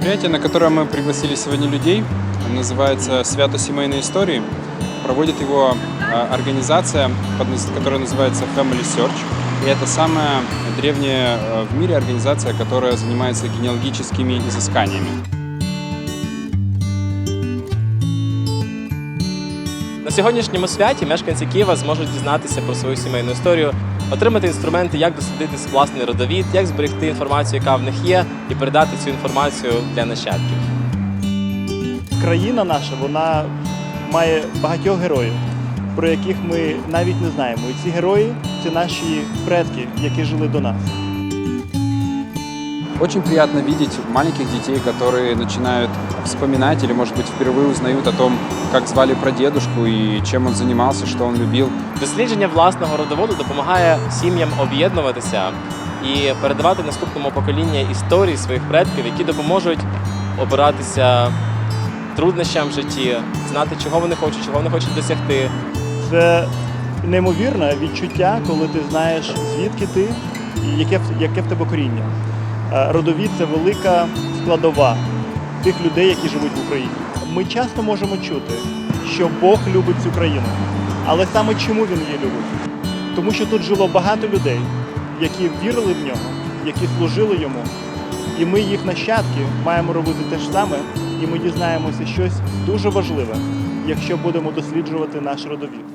Мероприятие, на которое мы пригласили сегодня людей, называется «Свято семейные истории». Проводит его а, организация, под наз- которая называется Family Search. И это самая древняя а, в мире организация, которая занимается генеалогическими изысканиями. На сьогоднішньому святі мешканці Києва зможуть дізнатися про свою сімейну історію, отримати інструменти, як дослідити власний родовід, як зберегти інформацію, яка в них є, і передати цю інформацію для нащадків. країна наша вона має багатьох героїв, про яких ми навіть не знаємо. І ці герої це наші предки, які жили до нас. Очень приятно видеть маленьких детей, которые начинают вспоминать или, может быть, впервые узнают о том, как звали прадедушку и чем он занимался, что он любил. Дослідження власного родоводу допомагає сім'ям об'єднуватися і передавати наступному поколінню історії своїх предків, які допоможуть обиратися труднощам в житті, знати, чого вони хочуть, чого вони хочуть досягти. Це неймовірне відчуття, коли ти знаєш, звідки ти і яке, в- яке в тебе коріння. Е, Родовід це велика складова тих людей, які живуть в Україні. Ми часто можемо чути, що Бог любить цю країну. Але саме чому він її любить? Тому що тут жило багато людей, які вірили в нього, які служили йому. І ми, їх нащадки, маємо робити те ж саме, і ми дізнаємося щось дуже важливе, якщо будемо досліджувати наш родовід.